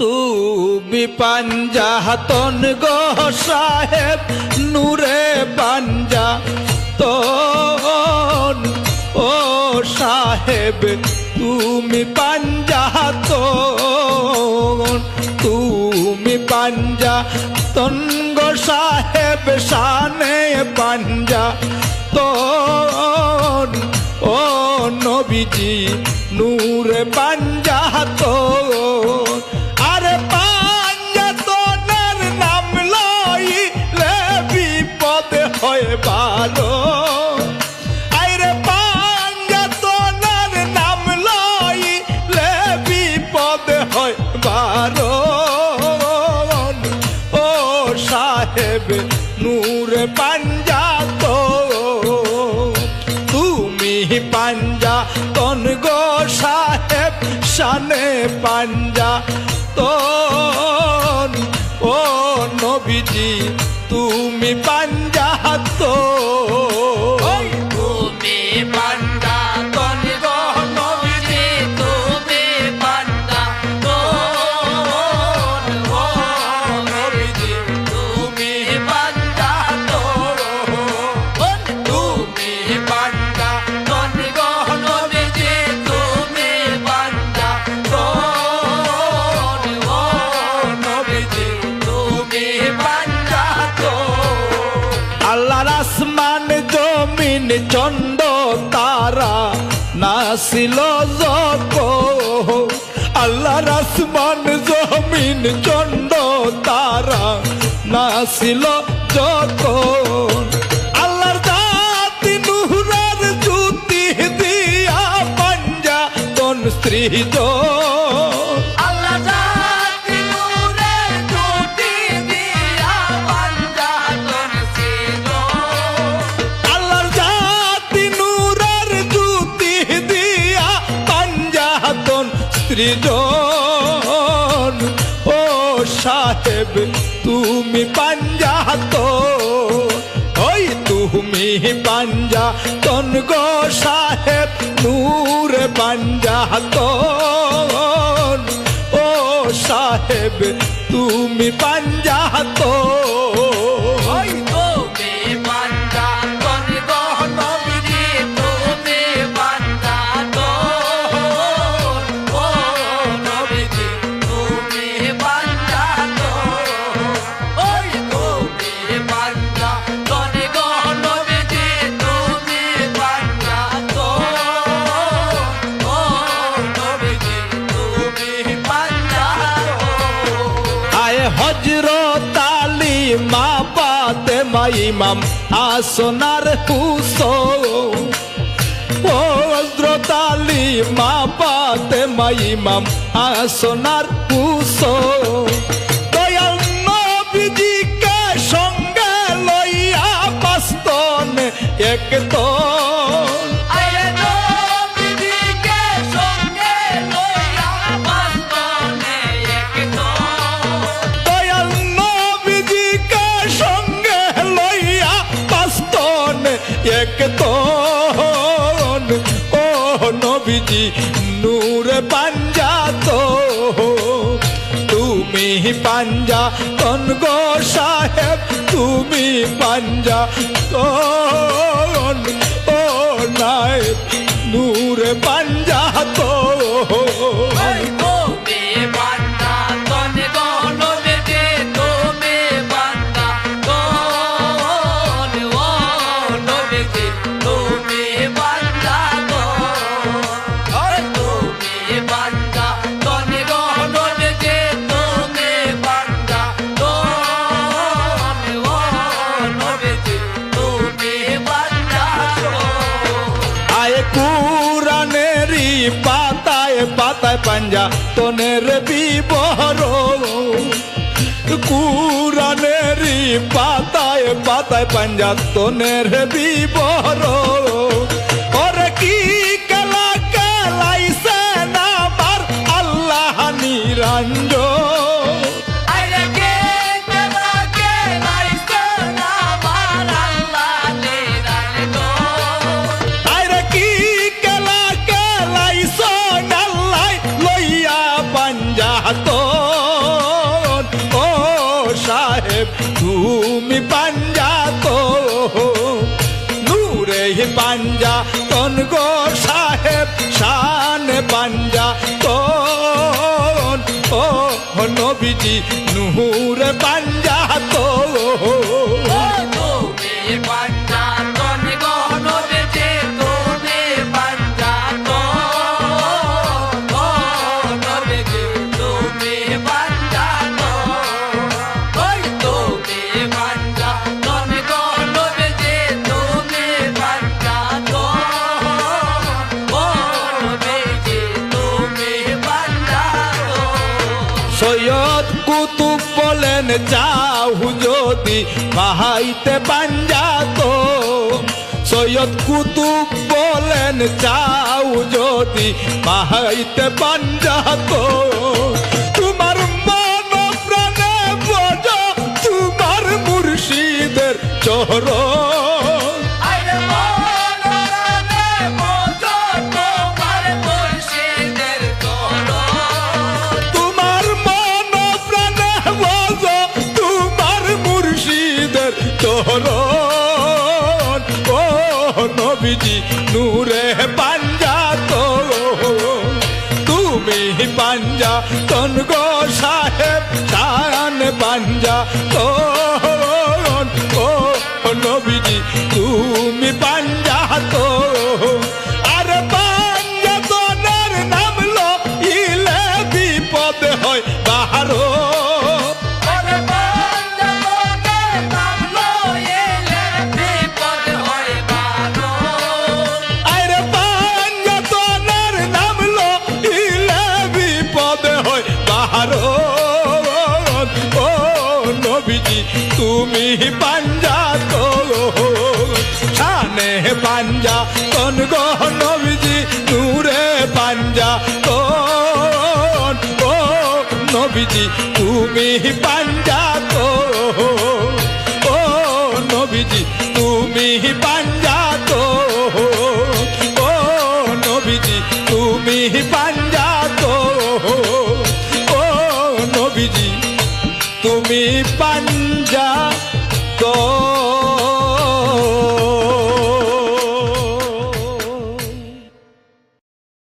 তুমি পাঞ্জাতন গো সাহেব, নূরে পাঞ্জা তন ও সাহেব, তুমি পাঞ্জাতন তুমি পাঞ্জা তন গো সাহেব, শানে পাঞ্জা তন ও নবীজি, নূরে পাঞ্জাতন আরে শানে পাঞ্জা তন ও নবীজি তুমি পাঞ্জা চন্ড তারা নাসিল যক আল্লাহর আসমান জমিন চন্ড তারা নাসিল যখন আল্লাহর জাতি দিয়া পাঞ্জা তন স্ত্রী আল্লাহ সৃজন ও সাহেব, তুমি পাঞ্জাত। ওই তুমি পাঞ্জাতন গো সাহেব, নূর পাঞ্জাতন ও সাহেব, তুমি পাঞ্জাত। ওই পাতে মাইমাম আসনার হুসো ও হজরত আলী মা পাতে মাইমাম আসনার হুসো দয়াল নবীজিকে সঙ্গে লইয়া বাস্তন একতন বাস্তন তো ও নবীজি, নূর পাঞ্জাত। তুমি পাঞ্জা তন গো সাহেব, তুমি পাঞ্জা তন ও নায়েব, নূর পাঞ্জা ওই পাতায় পাতায় পাঞ্জা তনের বিবর কুরানের পাতায় পাতায় পাঞ্জা তনের বিবর ওরে কি কেলা কেলাইছে না বার আল্লাহ নিরঞ্জন তুমি পাঞ্জা তো নূরে পাঞ্জা তন গো সাহেব শান পাঞ্জা তো ও নবীজি নুহু কুতুব বলেন চাও যদি বাহাইতে পাঞ্জাত সৈয়দ কুতুব বলেন চাও যদি বাহাইতে পাঞ্জাত নবীজি নূরে পাঞ্জা তো। তুমি পাঞ্জা তন গো সাহেব শান পাঞ্জা তো। নবীজি, তুমি পাঞ্জা তো। আর পাঞ্জা তনের নাম লো ইলে বিপদ হয়। তুমি পাঞ্জা তো শানে পাঞ্জা তন গো নবীজি পাঞ্জা ও নবীজি। তুমি পাঞ্জা তো ও নবীজি, তুমি পাঞ্জা তো ও নবীজি, তুমি পাঞ্জা তো ও নবীজি, তুমি তো